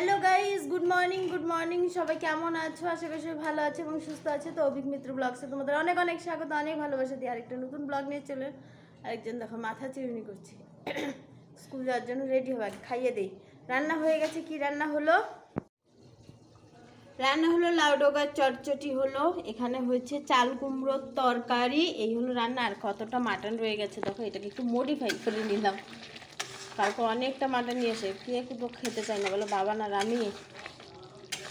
আছো good morning সবাই কেমন আছো? আশেপাশে ভালো আছে এবং সুস্থ আছে। তো অভিক মিত্র ব্লগসে তোমাদের অনেক অনেক স্বাগত, অনেক ভালোবাসা দিয়ে আরেকটা নতুন ব্লগ নিয়ে চলে। আরেকজন দেখো, মাথা চিরুনি করছে। স্কুল যাওয়ার জন্য রেডি হবে খাইয়ে দেই। রান্না হয়ে গেছে, কি রান্না হলো? রান্না হলো লাউ ডোগার চটচটি হলো। এখানে হয়েছে চাল কুমড়োর তরকারি। এই হলো রান্না। আর কতটা মাটন রয়ে গেছে, দেখো, এটাকে একটু মডিফাই করে নিলাম। তারপর অনেকটা মাটন নিয়ে এসে কে একটু খেতে চায় না বলো বাবা না আমি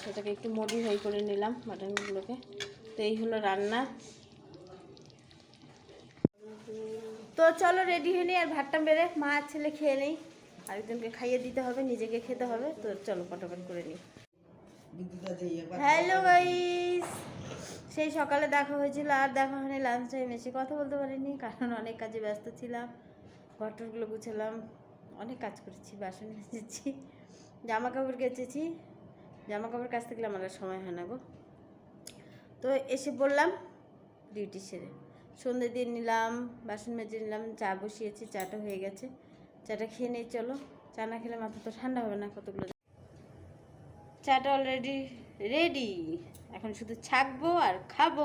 সেটাকে একটু মডিফাই করে নিলাম মাটনগুলোকে। তো এই হলো রান্না। তো চলো রেডি হয়ে নিই আর ভাতটা বেড়ে মা ছেলে খেয়ে নেই। আরেকজনকে খাইয়ে দিতে হবে নিজেকে খেতে হবে। তো চলো পটাপট করে নিই। হ্যালো গাইস সেই সকালে দেখা হয়েছিল আর দেখা হয়নি লাঞ্চ টাইম এসে কথা বলতে পারিনি কারণ অনেক কাজে ব্যস্ত ছিলাম। ঘটরগুলো গুছালাম। অনেক কাজ করেছি, বাসন মেজেছি জামা কাপড় কেচেছি। জামা কাপড় কাচতে গেলে আমার সময় হয় না গো। তো এসে বললাম ডিউটি সেরে। সন্ধে দিয়ে নিলাম, বাসন মেজে নিলাম, চা বসিয়েছি, চাটা হয়ে গেছে। চাটা খেয়ে নেই চলো। চা না খেলে মাথা তো ঠান্ডা হবে না কতগুলো চাটা অলরেডি রেডি এখন শুধু ছাকবো আর খাব।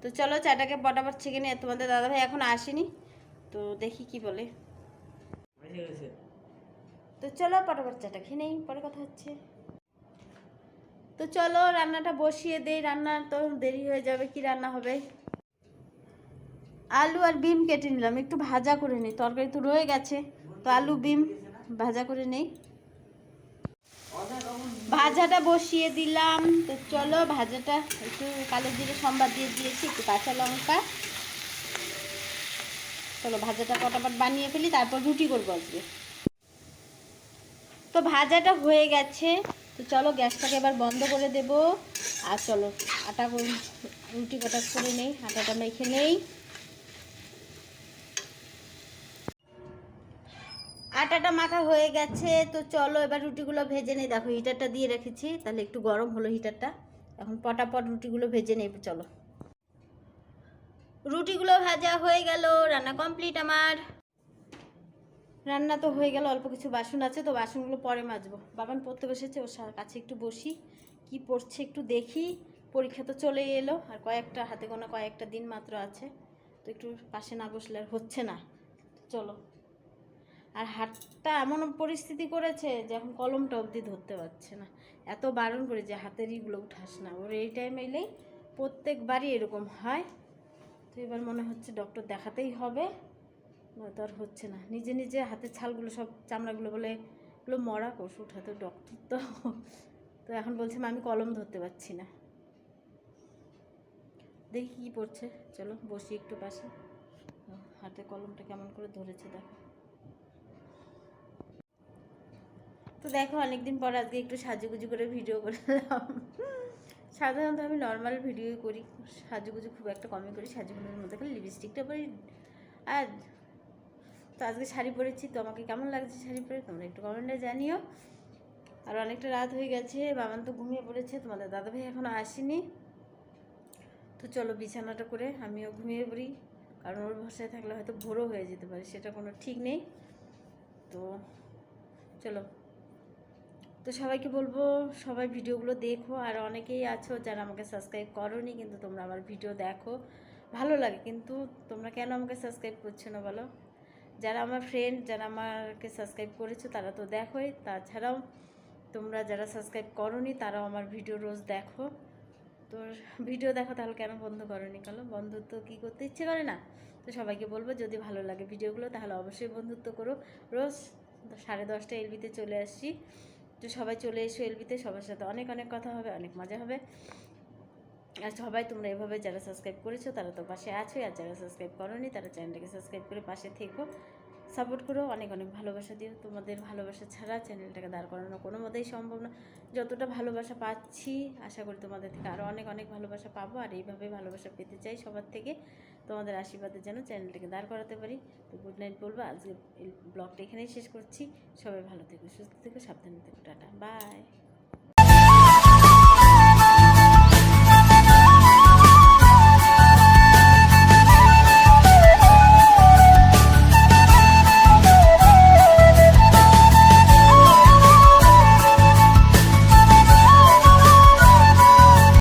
তো চলো চাটাকে পটাপট ছেঁকে নিয়ে তোমাদের দাদাভাই এখন আসেনি। তো দেখি কি বলে। তো চলো পটাপট চাটা খেয়ে নেই, পরে কথা হচ্ছে। তো চলো রান্নাটা বসিয়ে দেই, রান্না তো দেরি হয়ে যাবে, কি রান্না হবে? আলু আর বিম কেটে নিলাম, একটু ভাজা করে নিই, তরকারি তো রয়ে গেছে, তো আলু, বিম ভাজা করে নেই। ভাজাটা বসিয়ে দিলাম, তো চলো ভাজাটা একটু কালো জিরে সম্বাদ দিয়ে দিয়েছি, একটু কাঁচা লঙ্কা চলো, ভাজাটা পটাপট বানিয়ে ফেলি, তারপর রুটি করব আজকে। তো ভাজাটা হয়ে গেছে। তো চলো, গ্যাসটাকে এবার বন্ধ করে দেব। আর চলো, আটা রুটি কটা করে নেই, আটাটা মেখে নেই। আটাটা মাখা হয়ে গেছে। তো চলো, এবার রুটিগুলো ভেজে নেই। দেখো হিটারটা দিয়ে রেখেছি। তাহলে একটু গরম হলো হিটারটা এখন পটাপট রুটিগুলো ভেজে নেই, চলো। রুটিগুলো ভাজা হয়ে গেল, রান্না কমপ্লিট আমার। রান্না তো হয়ে গেল, অল্প কিছু বাসন আছে, তো বাসনগুলো পরে মাজবো। বাবান পড়তে বসেছে ওর কাছে একটু বসি, কি পড়ছে একটু দেখি। পরীক্ষা তো চলে এলো, আর কয়েকটা, হাতে গোনা কয়েকটা দিন মাত্র আছে, তো একটু পাশে না বসলে আর হচ্ছে না। চলো। আর হাতটা এমন পরিস্থিতি করেছে যে এখন কলমটা অবধি ধরতে পারছে না। এত বারণ করে যে হাতের ইগুলো উঠাস না। ওর এই টাইম এলেই প্রত্যেকবারই এরকম হয়। তো এবার মনে হচ্ছে ডক্টর দেখাতেই হবে। নয়তো আর হচ্ছে না। নিজে নিজে হাতের ছালগুলো সব চামড়াগুলো বলে এগুলো মরা কোষ উঠাতে ডক্টর তো। তো এখন বলছে আমি কলম ধরতে পারছি না। দেখি কী পড়ছে। চলো, বসি একটু পাশে। হাতে কলমটা কেমন করে ধরেছে দেখো। তো দেখো, অনেকদিন পর আজকে একটু সাজুগুজু করে ভিডিও করলাম সাধারণত আমি নর্মাল ভিডিও করি, সাজুগুজু খুব একটা কমই করি, সাজুগুজুর মধ্যে খালি লিপস্টিকটা পরি। আর তো আজকে শাড়ি পরেছি, তো আমাকে কেমন লাগছে শাড়ি পরে তোমরা একটু কমেন্টে জানিও। আর অনেকটা রাত হয়ে গেছে, বাবান তো ঘুমিয়ে পড়েছে, তোমাদের দাদাভাই এখনও আসেনি। তো চলো বিছানাটা করে আমিও ঘুমিয়ে পড়ি, কারণ ওর ভরসায় থাকলে হয়তো ভোরও হয়ে যেতে পারে, সেটা কোনো ঠিক নেই। তো চলো। তো সবাইকে বলব, সবাই ভিডিওগুলো দেখো। আর অনেকেই আছো যারা আমাকে সাবস্ক্রাইব করোনি, কিন্তু তোমরা আমার ভিডিও দেখো। ভালো লাগে, কিন্তু তোমরা কেন আমাকে সাবস্ক্রাইব করছ না বলো? যারা আমার ফ্রেন্ড যারা আমাকে সাবস্ক্রাইব করেছ, তারা তো দেখোই। তাছাড়াও তোমরা যারা সাবস্ক্রাইব করোনি, তারাও আমার ভিডিও রোজ দেখো। তো ভিডিও দেখো, তাহলে কেন বন্ধ করোনি কেন বন্ধুত্ব কি করতে ইচ্ছে করে না? তো সবাইকে বলব, যদি ভালো লাগে ভিডিওগুলো, তাহলে অবশ্যই বন্ধুত্ব করো। রোজ সাড়ে দশটা এলবিতে চলে আসছি। তো সবাই চলে এসো এলবিতে সবার সাথে অনেক অনেক কথা হবে, অনেক মজা হবে। আর সবাই তোমরা এভাবে যারা সাবস্ক্রাইব করেছ তারা তো পাশে আছো, আর যারা সাবস্ক্রাইব করোনি তারা চ্যানেলটাকে সাবস্ক্রাইব করে পাশে থেকো। সাপোর্ট করো, অনেক অনেক ভালোবাসা দিও। তোমাদের ভালোবাসা ছাড়া চ্যানেলটাকে দাঁড় করানো কোনো মতেই সম্ভব না। যতটা ভালোবাসা পাচ্ছি, আশা করি তোমাদের থেকে আরও অনেক অনেক ভালোবাসা পাবো। আর এইভাবে ভালোবাসা পেতে চাই সবার থেকে। তোমাদের আশীর্বাদে যেন চ্যানেলটাকে দাঁড় করাতে পারি। তো গুড নাইট বলব। আজকে এই ব্লগটা এখানেই শেষ করছি। সবাই ভালো থেকো, সুস্থ থেকো, সাবধানে থেকো। Tata bye